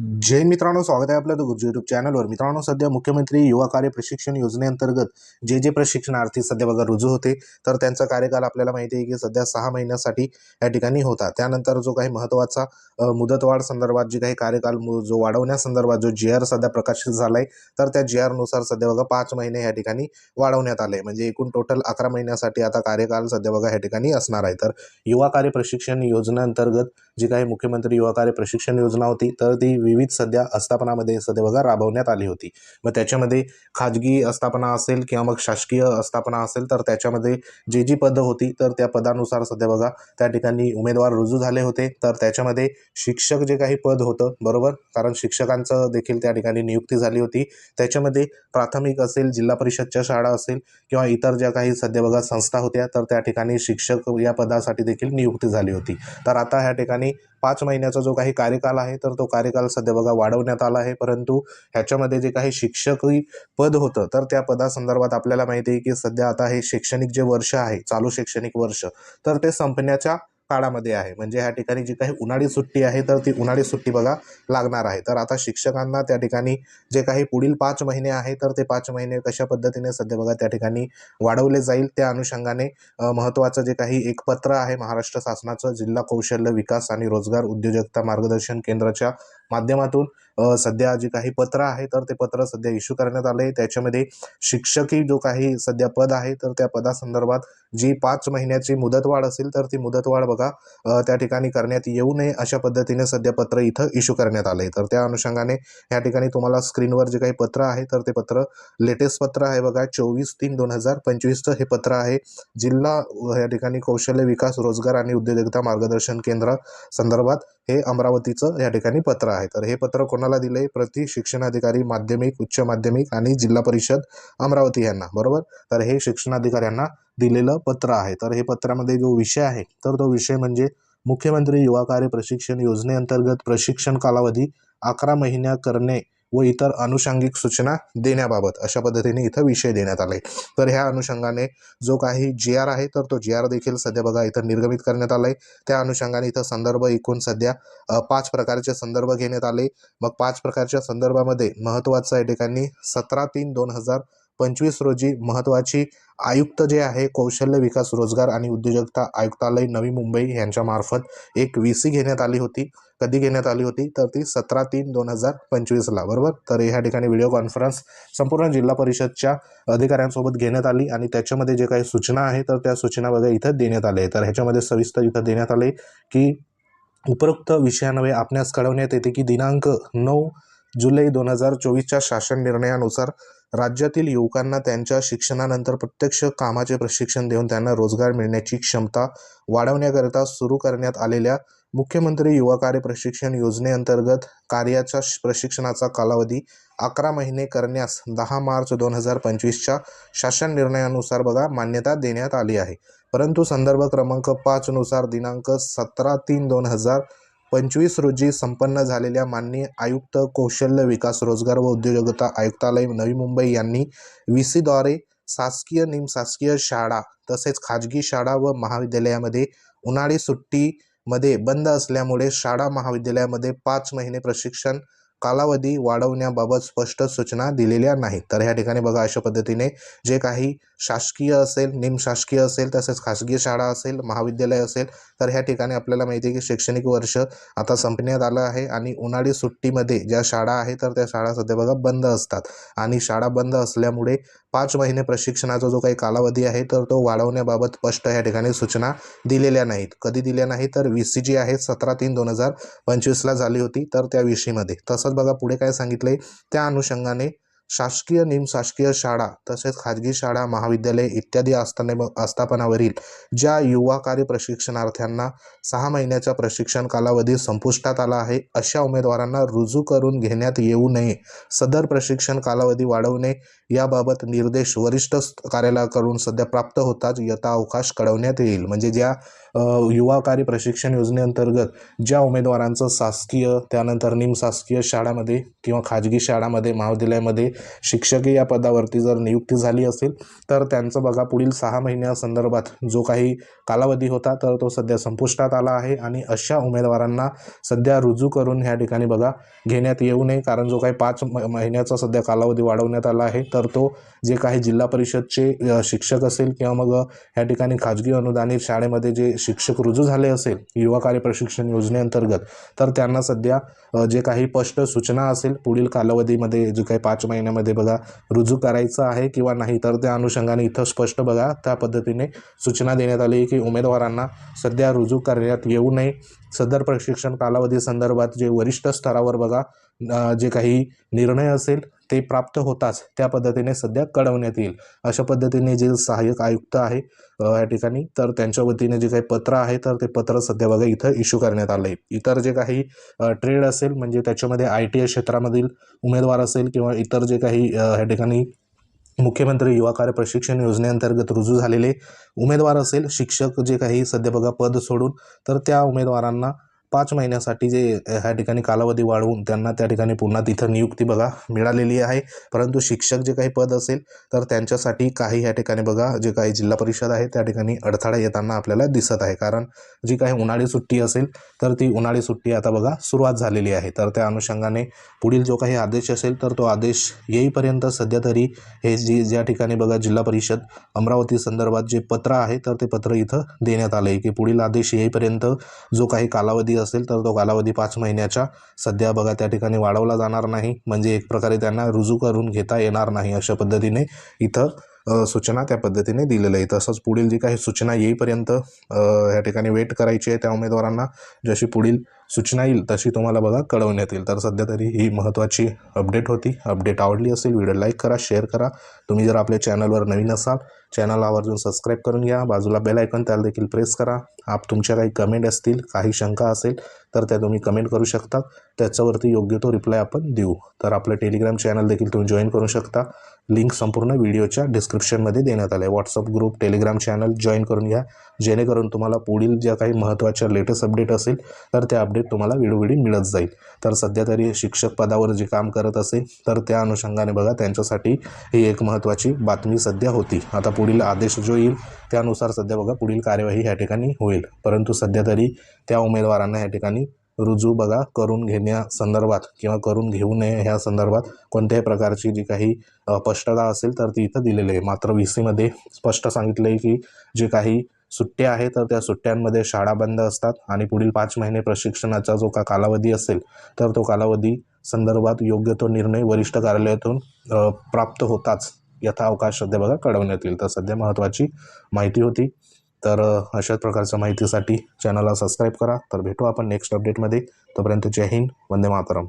जय मित्रांनो स्वागत आहे आपल्या गुरुजी युट्यूब चॅनलवर मित्रांनो सध्या मुख्यमंत्री युवा कार्य प्रशिक्षण योजनेअंतर्गत जे जे प्रशिक्षणार्थी सध्या बघा रुजू होते तर त्यांचा कार्यकाल आपल्याला माहिती आहे की सध्या सहा महिन्यासाठी या ठिकाणी होता. त्यानंतर जो काही महत्त्वाचा मुदतवाढ संदर्भात जे काही कार्यकाल मु- जो वाढवण्यासंदर्भात जो जी आर सध्या प्रकाशित झाला आहे तर त्या जी आरनुसार सध्या बघा पाच महिने या ठिकाणी वाढवण्यात आले. म्हणजे एकूण टोटल अकरा महिन्यासाठी आता कार्यकाल सध्या बघा या ठिकाणी असणार आहे. तर युवा कार्य प्रशिक्षण योजनेअंतर्गत जी काही मुख्यमंत्री युवा कार्य प्रशिक्षण योजना होती तर ती विविध सध्या आस्थापनामध्ये सध्या बघा राबवण्यात आली होती. मग त्याच्यामध्ये खाजगी आस्थापना असेल किंवा मग शासकीय आस्थापना असेल तर त्याच्यामध्ये जे जी पदं होती तर त्या पदानुसार सध्या बघा त्या ठिकाणी उमेदवार रुजू झाले होते. तर त्याच्यामध्ये शिक्षक जे काही पद होतं बरोबर? कारण शिक्षकांचं देखील त्या ठिकाणी नियुक्ती झाली होती. त्याच्यामध्ये प्राथमिक असेल जिल्हा परिषदच्या शाळा असेल किंवा इतर ज्या काही सध्या बघा संस्था होत्या तर त्या ठिकाणी शिक्षक या पदासाठी देखील नियुक्ती झाली होती. तर आता ह्या ठिकाणी पाच महिन्याचा जो काही कार्यकाल आहे तर तो कार्यकाल सध्या बघा वाढवण्यात आला आहे. परंतु ह्याच्यामध्ये जे काही शिक्षकी पद होतं तर त्या पदासंदर्भात आपल्याला माहिती आहे की सध्या आता हे शैक्षणिक जे वर्ष आहे चालू शैक्षणिक वर्ष तर ते संपण्याच्या काळामध्ये आहे. म्हणजे ह्या ठिकाणी जी काही उन्हाळी सुट्टी आहे तर ती उन्हाळी सुट्टी बघा लागणार आहे. तर आता शिक्षकांना त्या ठिकाणी जे काही पुढील पाच महिने आहे तर ते पाच महिने कशा पद्धतीने सध्या बघा त्या ठिकाणी वाढवले जाईल त्या अनुषंगाने महत्त्वाचं जे काही एक पत्र आहे महाराष्ट्र शासनाचं जिल्हा कौशल्य विकास आणि रोजगार उद्योजकता मार्गदर्शन केंद्राच्या माध्यमातून सध्या जी काही पत्र आहे तर ते पत्र सध्या इश्यू करण्यात आले. आहे त्याच्यामध्ये शिक्षकी जो काही सध्या पद आहे तर त्या पदासंदर्भात जी पाच महिन्याची मुदतवाढ असेल तर ती मुदतवाढ बघा त्या ठिकाणी करण्यात येऊ नये अशा पद्धतीने सध्या पत्र इथं इश्यू करण्यात आलं. आहे तर त्या अनुषंगाने या ठिकाणी तुम्हाला स्क्रीनवर जे काही पत्र आहे तर ते पत्र लेटेस्ट पत्र आहे बघा चोवीस तीन दोन हजार पंचवीसचं हे पत्र आहे. जिल्हा या ठिकाणी कौशल्य विकास रोजगार आणि उद्योजकता मार्गदर्शन केंद्र संदर्भात हे अमरावतीचं या ठिकाणी पत्र आहे. तर हे पत्र कोणाला दिले प्रति शिक्षणाधिकारी माध्यमिक उच्च माध्यमिक आणि जिल्हा परिषद अमरावती यांना. बरोबर? तर हे शिक्षणाधिकाऱ्यांना दिलेलं पत्र आहे. तर हे पत्रामध्ये जो विषय आहे तर तो विषय म्हणजे मुख्यमंत्री युवा कार्य प्रशिक्षण योजनेअंतर्गत प्रशिक्षण कालावधी अकरा महिन्या करणे व इतर अनुषंगिक सूचना देण्याबाबत अशा पद्धतीने इथं विषय देण्यात आले तर ह्या अनुषंगाने जो काही जी आर आहे तर तो जी आर देखील सध्या बघा इथं निर्गमित करण्यात आला आहे त्या अनुषंगाने इथं संदर्भ एकूण सध्या पाच प्रकारचे संदर्भ घेण्यात आले. मग पाच प्रकारच्या संदर्भामध्ये महत्त्वाचं आहे ठिकाणी सतरा तीन दोन हजार पंचवीस रोजी महत्त्वाची आयुक्त जे आहे कौशल्य विकास रोजगार आणि उद्योजकता आयुक्तालय नवी मुंबई यांच्यामार्फत एक व्ही सी घेण्यात आली होती. कधी घेण्यात आली होती? तर ती सतरा तीन दोन हजार पंचवीसला. बरोबर? तर ह्या ठिकाणी व्हिडिओ कॉन्फरन्स संपूर्ण जिल्हा परिषदच्या अधिकाऱ्यांसोबत घेण्यात आली आणि त्याच्यामध्ये जे काही सूचना आहे तर त्या सूचना वगैरे इथं देण्यात आल्या. आहे तर ह्याच्यामध्ये सविस्तर इथं देण्यात आले की उपरोक्त विषयान्वये आपणास कळवण्यात येते की दिनांक नऊ जुलै दोन हजार चोवीसच्या शासन निर्णयानुसार राज्यातील युवकांना त्यांच्या शिक्षणानंतर प्रत्यक्ष कामाचे प्रशिक्षण देऊन त्यांना रोजगार मिळण्याची क्षमता वाढवण्याकरिता सुरू करण्यात आलेल्या मुख्यमंत्री युवा कार्य प्रशिक्षण योजनेअंतर्गत कार्याच्या श- प्रशिक्षणाचा कालावधी अकरा महिने करण्यास दहा मार्च दोन हजार पंचवीसच्या शासन निर्णयानुसार बघा मान्यता देण्यात आली आहे. परंतु संदर्भ क्रमांक पाचनुसार दिनांक सतरा तीन दोन हजार पंचवीस रोजी संपन्न झालेल्या माननीय आयुक्त कौशल्य विकास रोजगार व उद्योजकता आयुक्तालय नवी मुंबई यांनी व्ही सीद्वारे शासकीय निमशासकीय शाळा तसेच खाजगी शाळा व महाविद्यालयामध्ये उन्हाळी सुट्टीमध्ये बंद असल्यामुळे शाळा महाविद्यालयामध्ये पाच महिने प्रशिक्षण कालावधी वाढवण्याबाबत स्पष्ट सूचना दिलेल्या नाहीत. तर ह्या ठिकाणी बघा अशा पद्धतीने जे काही शासकीय असेल निमशासकीय असेल तसेच खासगी शाळा असेल महाविद्यालय असेल तर ह्या ठिकाणी आपल्याला माहिती आहे की शैक्षणिक वर्ष आता संपण्यात आलं आहे आणि उन्हाळी सुट्टीमध्ये ज्या शाळा आहे तर त्या शाळा सध्या बघा बंद असतात. आणि शाळा बंद असल्यामुळे पाच महिने प्रशिक्षणाचा जो काही कालावधी आहे तर तो वाढवण्याबाबत स्पष्ट या ठिकाणी सूचना दिलेल्या नाहीत. कधी दिल्या नाही तर व्ही सी जी आहे सतरा तीन दोन हजार पंचवीसला झाली होती तर त्या विषयीमध्ये तसं बघा पुढे काय सांगितलंय. त्या अनुषंगाने शासकीय निमशासकीय शाळा तसेच खाजगी शाळा महाविद्यालय इत्यादी आस्थाने आस्थापनावरील ज्या युवा कार्य प्रशिक्षणार्थ्यांना सहा महिन्याचा प्रशिक्षण कालावधी संपुष्टात आला आहे अशा उमेदवारांना रुजू करून घेण्यात येऊ नये सदर प्रशिक्षण कालावधी वाढवणे याबाबत निर्देश वरिष्ठ कार्यालयाकडून सध्या प्राप्त होताच यथाअवकाश कळवण्यात येईल. म्हणजे ज्या युवा कार्य प्रशिक्षण योजनेअंतर्गत ज्या उमेदवारांचं शासकीय त्यानंतर निमशासकीय शाळामध्ये किंवा खाजगी शाळामध्ये महाविद्यालयामध्ये शिक्षकी या पदावरती जर नियुक्ती झाली असेल तर त्यांचं बघा पुढील सहा महिन्यासंदर्भात जो काही कालावधी होता तर तो सध्या संपुष्टात आला आहे. आणि अशा उमेदवारांना सध्या रुजू करून ह्या ठिकाणी बघा घेण्यात येऊ नये कारण जो काही पाच म- महिन्याचा सध्या कालावधी वाढवण्यात आला आहे तर तो जे काही जिल्हा परिषदचे शिक्षक असेल किंवा मग ह्या ठिकाणी खाजगी अनुदानित शाळेमध्ये जे शिक्षक रुजू झाले असेल युवा कार्य प्रशिक्षण योजनेअंतर्गत तर त्यांना सध्या जे काही स्पष्ट सूचना असेल पुढील कालावधीमध्ये जे काही पाच महिन्यामध्ये बघा रुजू करायचं आहे किंवा नाही तर त्या अनुषंगाने इथं स्पष्ट बघा. त्या पद्धतीने सूचना देण्यात आली की उमेदवारांना सध्या रुजू करण्यात येऊ नये. सदर प्रशिक्षण कालावधी संदर्भात जे वरिष्ठ स्तरावर बघा जे काही निर्णय असेल ते प्राप्त होताच. त्या पद्धतीने सध्या कळवण्यात येईल. अशा पद्धतीने जे सहाय्यक आयुक्त आहे या ठिकाणी तर त्यांच्या वतीने जे काही पत्र आहे तर ते पत्र सध्या बघा इथं इश्यू करण्यात आलं आहे इतर जे काही ट्रेड असेल म्हणजे त्याच्यामध्ये आय टी आय क्षेत्रामधील उमेदवार असेल किंवा इतर जे काही या ठिकाणी मुख्यमंत्री युवा कार्य प्रशिक्षण योजनेअंतर्गत रुजू झालेले उमेदवार असेल शिक्षक जे काही सध्या बघा पद सोडून तर त्या उमेदवारांना पाच महिन्यासाठी जे ह्या ठिकाणी कालावधी वाढवून त्यांना त्या ठिकाणी पुन्हा तिथं नियुक्ती बघा मिळालेली आहे. परंतु शिक्षक जे काही पद असेल तर त्यांच्यासाठी काही ह्या ठिकाणी बघा जे काही जिल्हा परिषद आहे त्या ठिकाणी अडथळा येताना आपल्याला दिसत आहे. कारण जी काही उन्हाळी सुट्टी असेल तर ती उन्हाळी सुट्टी आता बघा सुरुवात झालेली आहे. तर त्या अनुषंगाने पुढील जो काही आदेश असेल तर तो आदेश येईपर्यंत सध्या तरी हे जी ज्या ठिकाणी बघा जिल्हा परिषद अमरावती संदर्भात जे पत्र आहे तर ते पत्र इथं देण्यात आलं आहे की पुढील आदेश येईपर्यंत जो काही कालावधी असेल तर तो कालावधी पाच महिन्याच्या. सध्या बघा त्या ठिकाणी वाढवला जाणार नाही. म्हणजे एक प्रकारे त्यांना रुजू करून घेता येणार नाही अशा पद्धतीने इथं सूचना त्या पद्धतीने दिलेल्या आहे तसंच पुढील जी काही सूचना येईपर्यंत या ठिकाणी वेट करायची आहे त्या उमेदवारांना. जशी पुढील सूचना येईल तशी तुम्हाला बघा कळवण्यात येईल. तर सध्या तरी ही महत्त्वाची अपडेट होती. अपडेट आवडली असेल व्हिडिओ लाईक करा शेअर करा. तुम्ही जर आपल्या चॅनलवर नवीन असाल चॅनल आवर्जून सबस्क्राईब करून घ्या. बाजूला बेल आयकॉन त्याला देखील प्रेस करा. आप तुमच्या काही कमेंट असतील काही शंका असेल तर त्या तुम्ही कमेंट करू शकता. त्याच्यावरती योग्य तो रिप्लाय आपण देऊ. तर आपलं टेलिग्राम चॅनल देखील तुम्ही जॉईन करू शकता. लिंक संपूर्ण व्हिडिओच्या डिस्क्रिप्शनमध्ये देण्यात आलं आहे WhatsApp group Telegram channel join करून घ्या. जेणेकरून तुम्हाला पुढील ज्या काही महत्त्वाच्या लेटेस्ट अपडेट असेल तर त्या अपडेट तुम्हाला वेळोवेळी मिळत जाईल. तर सध्या तरी शिक्षक पदावर जे काम करत असेल तर त्या अनुषंगाने बघा त्यांच्यासाठी ही एक महत्त्वाची बातमी सध्या होती. आता पुढील आदेश जो येईल त्यानुसार सध्या बघा पुढील कार्यवाही ह्या ठिकाणी होईल. परंतु सध्या तरी त्या उमेदवारांना ह्या ठिकाणी रुजू बघा करून घेण्यासंदर्भात किंवा करून घेऊ नये ह्या संदर्भात कोणत्याही प्रकारची जी काही स्पष्टता असेल तर ती इथं दिलेली आहे. मात्र व्ही सीमध्ये स्पष्ट सांगितलं आहे की जे काही सुट्ट्या आहेत तर त्या सुट्ट्यांमध्ये शाळा बंद असतात आणि पुढील पाच महिने प्रशिक्षणाचा जो का कालावधी असेल तर तो कालावधी संदर्भात योग्य तो निर्णय वरिष्ठ कार्यालयातून प्राप्त होताच. यथाअवकाश सध्या बघा कळवण्यात येईल. तर सध्या महत्त्वाची माहिती होती. तर अशाच प्रकारच्या माहितीसाठी चॅनलला सबस्क्राईब करा. तर भेटू आपण नेक्स्ट अपडेटमध्ये तोपर्यंत जय हिंद. वंदे मातरम.